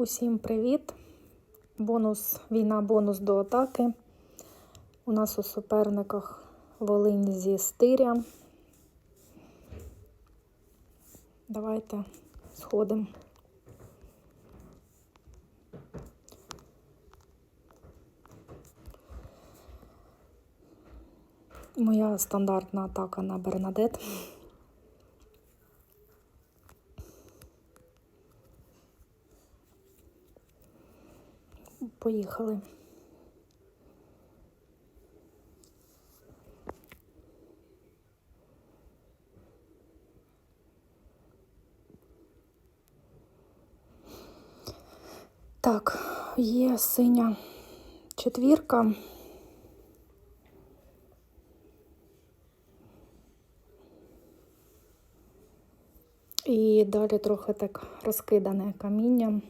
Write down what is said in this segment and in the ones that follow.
Усім привіт! Бонус, війна, бонус до атаки. У нас у суперниках Волинь зі стиря. Давайте сходимо. Моя стандартна атака на Бернадет. Поїхали. Так, є синя четвірка. І далі трохи так розкидане каміння.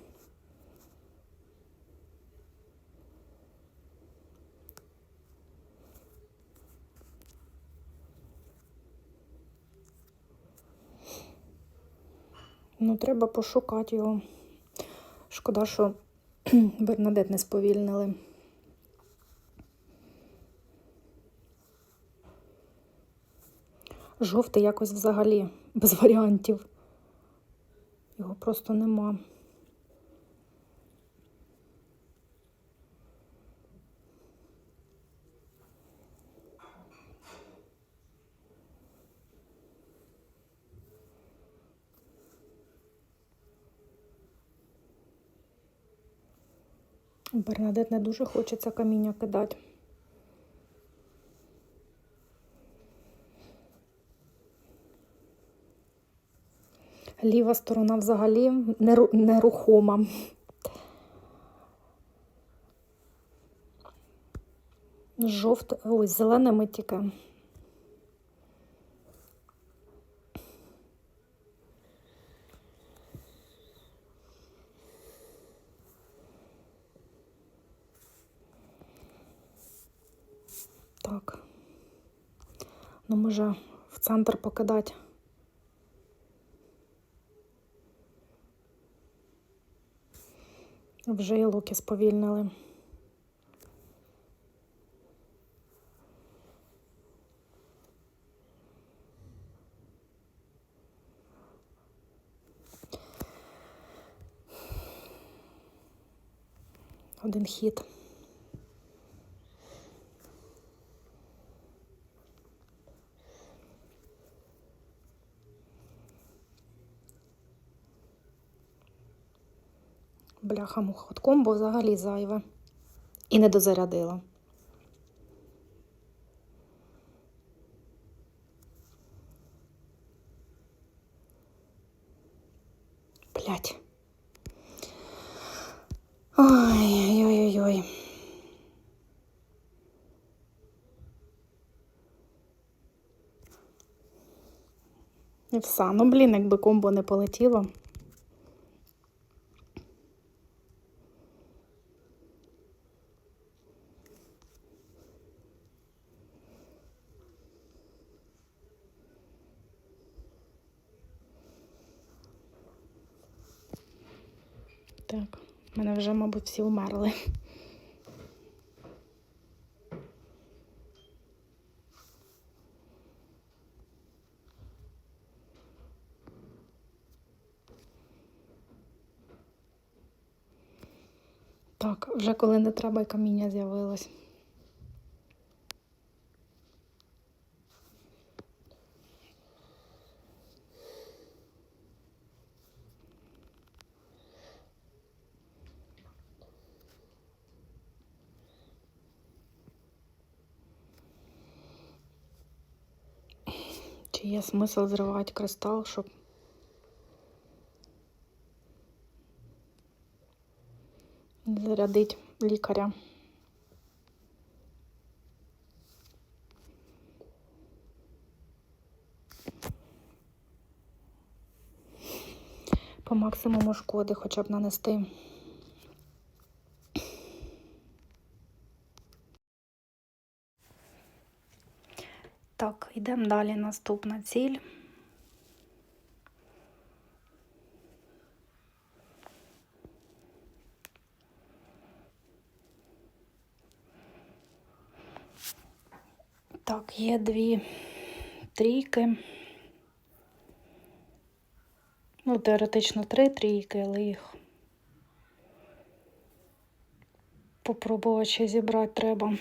Ну, треба пошукати його. Шкода, що Бернадет не сповільнили. Жовтий якось взагалі без варіантів. Його просто нема. Бернадет не дуже хочеться каміння кидати. Ліва сторона взагалі нерухома. Жовт, ось зеленими тільки. Так. Ну, може, в центр покидати. Вже і луки сповільнили. Один хід. Бляха муха. От комбо взагалі зайве. І не дозарядила. Блять. Ой-ой-ой-ой. І все. Ну, блін, якби комбо не полетіло. Так, в мене вже, мабуть, всі вмерли. Так, вже коли не треба, і каміння з'явилось. Чи є смисл зривати кристал, щоб зарядити лікаря? По максимуму шкоди хоча б нанести. Так, йдемо далі наступна ціль. Так, є дві трійки. Ну, теоретично три трійки, але їх попробувати зібрати треба.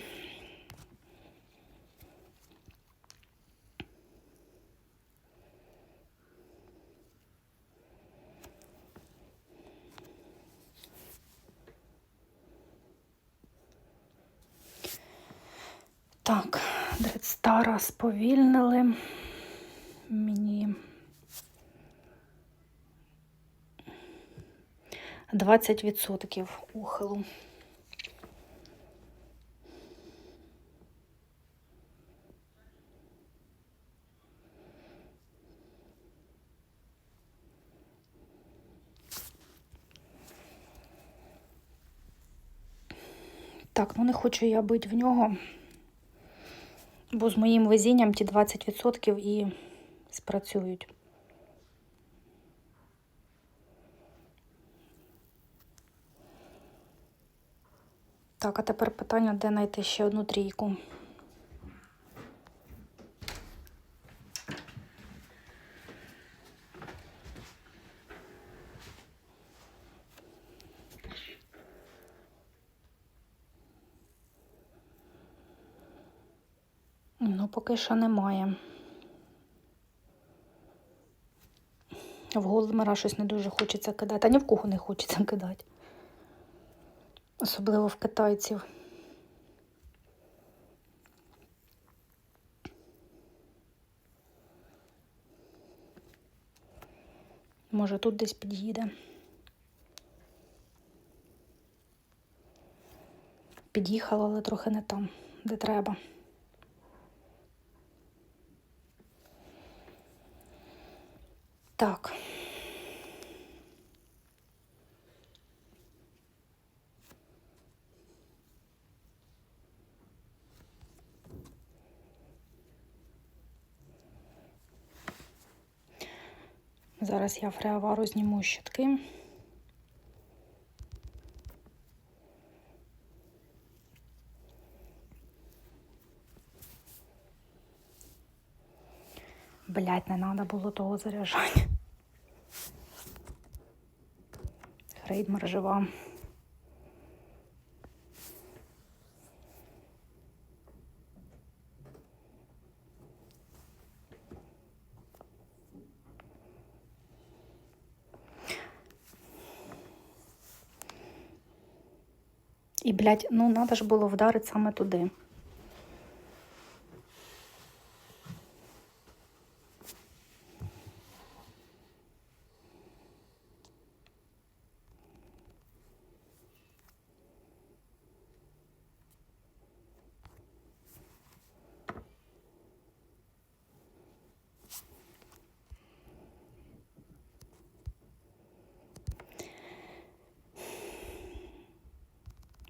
Так, Дредстара сповільнили. Мені 20% ухилу. Так, ну не хочу я бити в нього, бо з моїм везінням ті 20% і спрацюють. Так, а тепер питання, де знайти ще одну трійку. Ну, поки що немає. В Голдмера щось не дуже хочеться кидати, а ні в кого не хочеться кидати. Особливо в китайців. Може, тут десь під'їде. Під'їхала, але трохи не там, де треба. Так. Зараз я фреавару зніму щитки. Блять, не треба було того заряджання. Хрейдмар жива. І, блядь, ну треба ж було вдарити саме туди.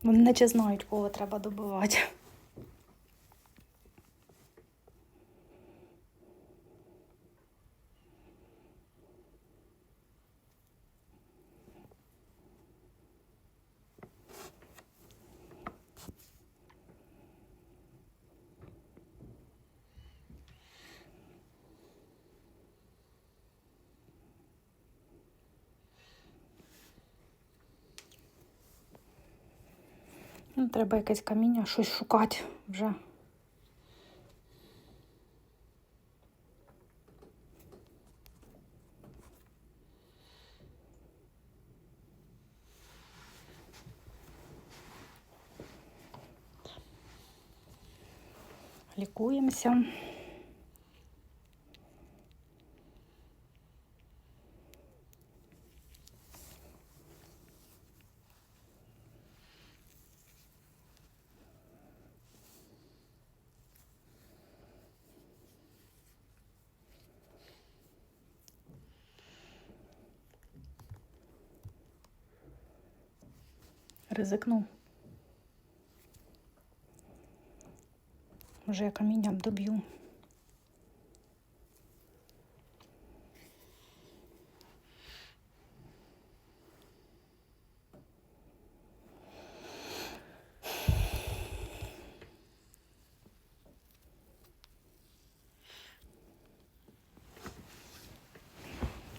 Вони наче знають, кого треба добивати. Ну, треба якесь каміння, щось шукати вже. Лікуємося. ризикну. Може, я камінням доб'ю.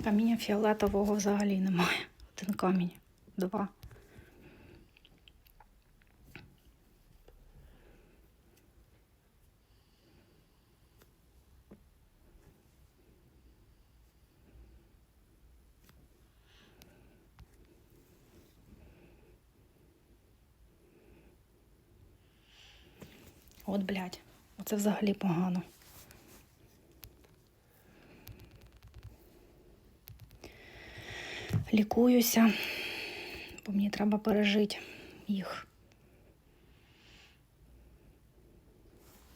Каміння фіолетового взагалі немає. Один камінь, два. От, блядь, оце взагалі погано. Лікуюся, бо мені треба пережити їх.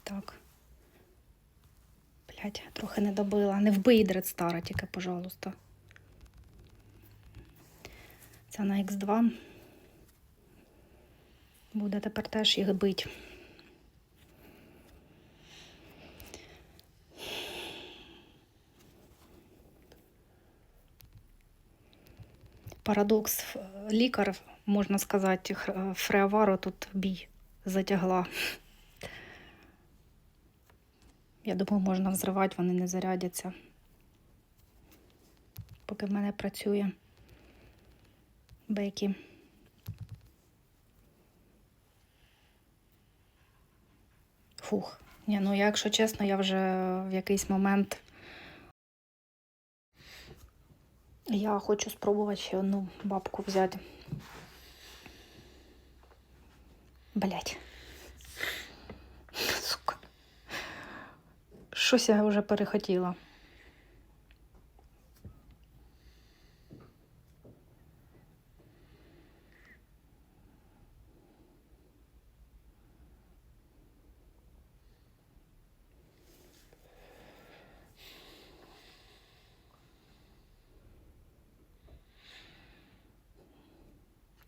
Так. Блядь, трохи не добила. Не вбий дред стара, тільки, пожалуйста. Це на Х2. Буде тепер теж їх бить. Парадокс лікар, можна сказати, Фреаваро тут бій затягла. Я думаю, можна взривати, вони не зарядяться. Поки в мене працює Бекі. Фух. Ні, ну якщо чесно, я вже в якийсь момент. Я хочу спробувати ще одну бабку взяти. Блять. Сука. Щось я вже перехотіла.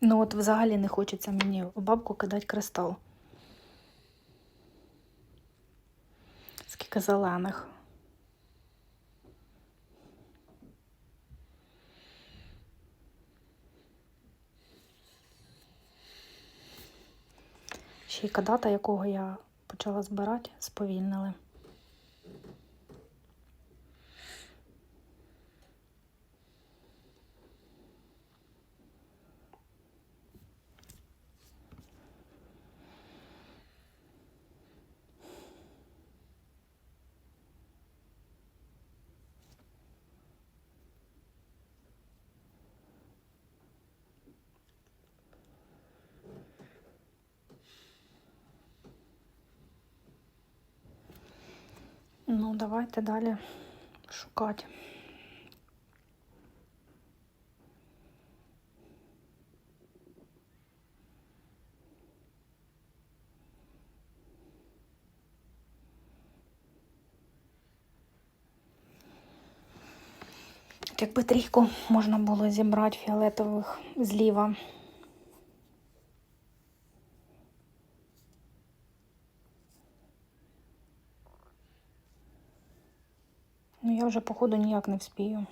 Ну от взагалі не хочеться мені в бабку кидати кристал. Скільки зелених. Ще й кадата, якого я почала збирати, сповільнили. Ну, давайте далі шукати. Якби трійку можна було зібрати фіолетових зліва. Ну, я вже, походу, ніяк не вспію.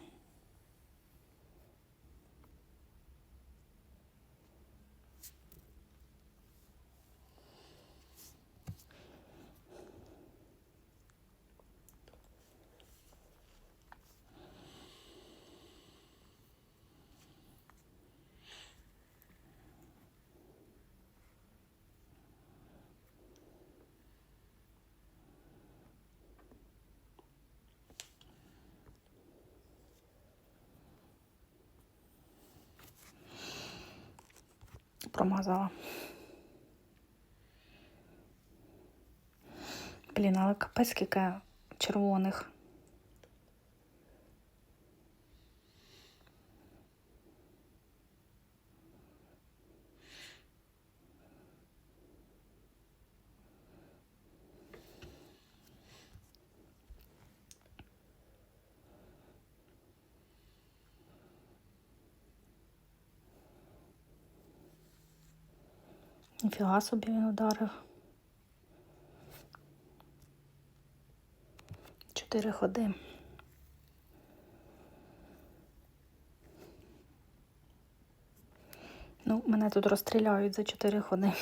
Промазала. Блін, але капець скільки червоних. Ніфіга собі він ударив. Чотири ходи. Ну, мене тут розстріляють за чотири ходи.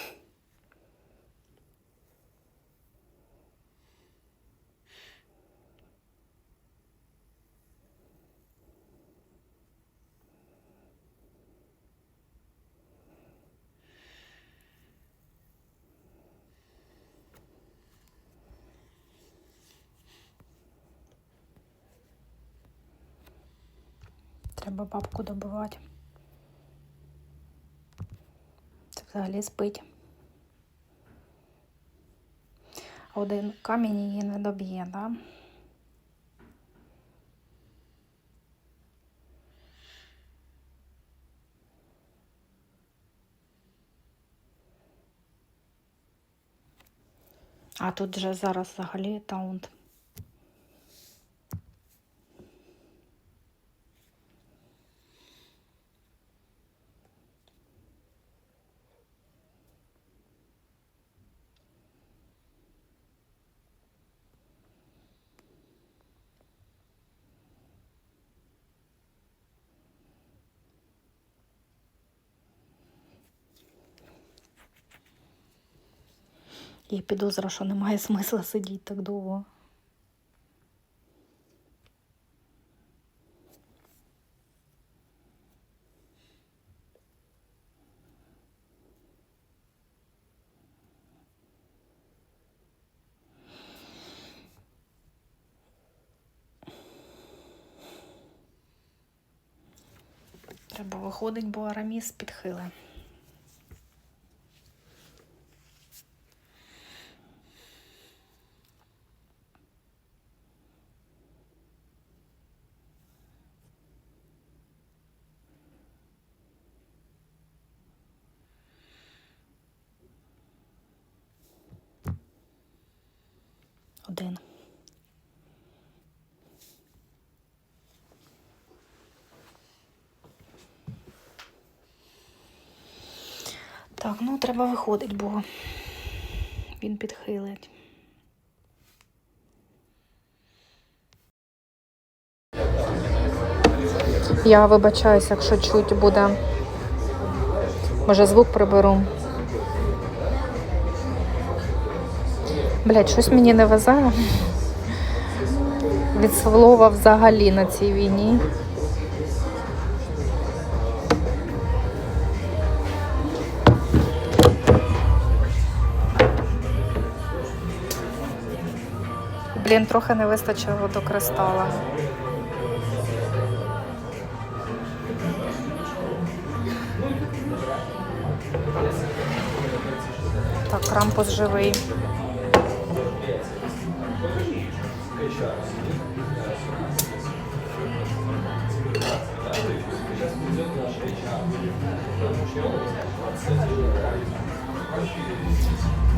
Треба бабку добивати. Це взагалі спить. Один камінь її не доб'є, да? А тут же зараз взагалі таунт. І підозра, що немає смисла сидіти так довго. Треба виходить, бо Араміс підхиле. Один. Так, ну треба виходить, бо він підхилить. Я вибачаюся, якщо чуть буде. Може, звук приберу. Блять, щось мені не везе. Від слова взагалі на цій війні. Блін, трохи не вистачило до кристала. Так, крампус живий.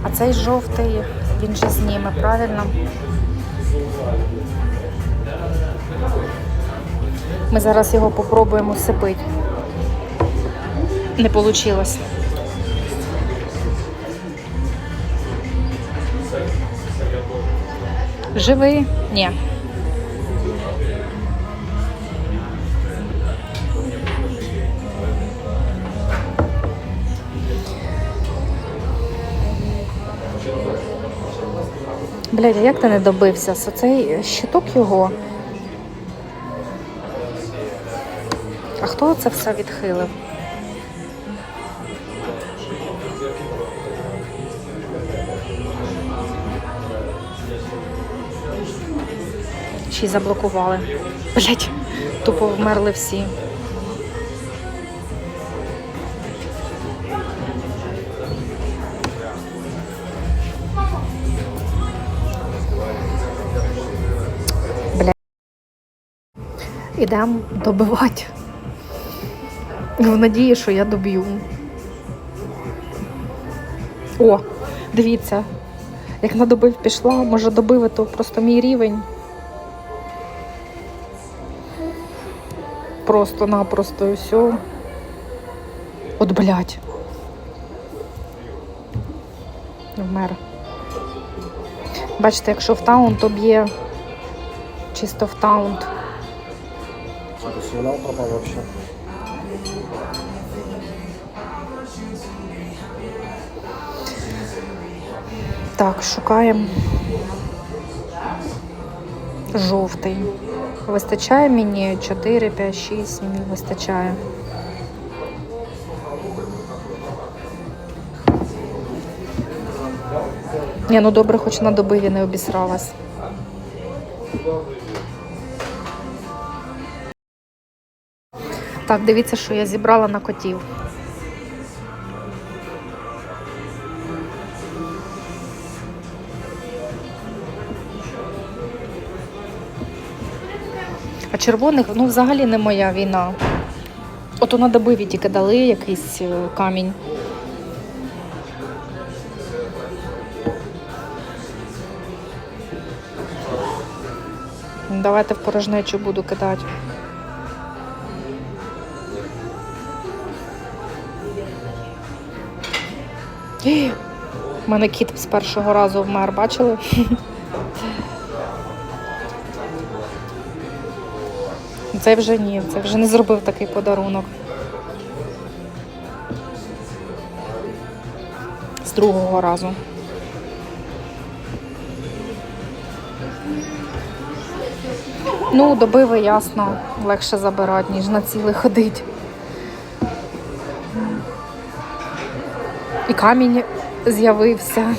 А цей жовтий, він же зніме, правильно? Ми зараз його попробуємо сипити. Не вийшло. Живий? Ні. Блядь, а як ти не добився? Це цей щиток його. А хто це все відхилив? Й заблокували. Блять, тупо вмерли всі. Ідемо добивати. В надії, що я доб'ю. О, дивіться, як на добив пішла, може добив, то просто мій рівень. Просто-напросто і все. От блядь. Вмер. Бачите, якщо в таунт, то б'є чисто в таунт. Сигнал пропал вообще. Так, шукаємо жовтий. Вистачає мені 4, 5, 6, мені вистачає. Ні, ну добре, хоч на добиві не обісралась. Так, дивіться, що я зібрала на котів. А червоних, ну, взагалі не моя війна. От на добиві тільки дали якийсь е, камінь. Давайте в порожнечу буду кидати. У мене кіт з першого разу вмер, бачили? Це вже ні, це вже не зробив такий подарунок. З другого разу. Ну, добиви, ясно, легше забирати, ніж на цілий ходить. І камінь з'явився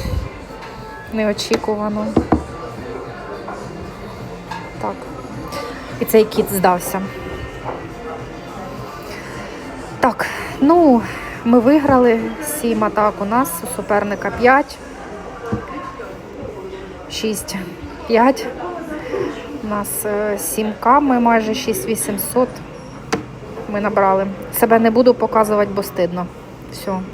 неочікувано. Так. І цей кіт здався. Так, ну, ми виграли сім атак у нас, у суперника 5. 6, 5. У нас 7К, ми майже 6800 ми набрали. Себе не буду показувати, бо стидно. Все.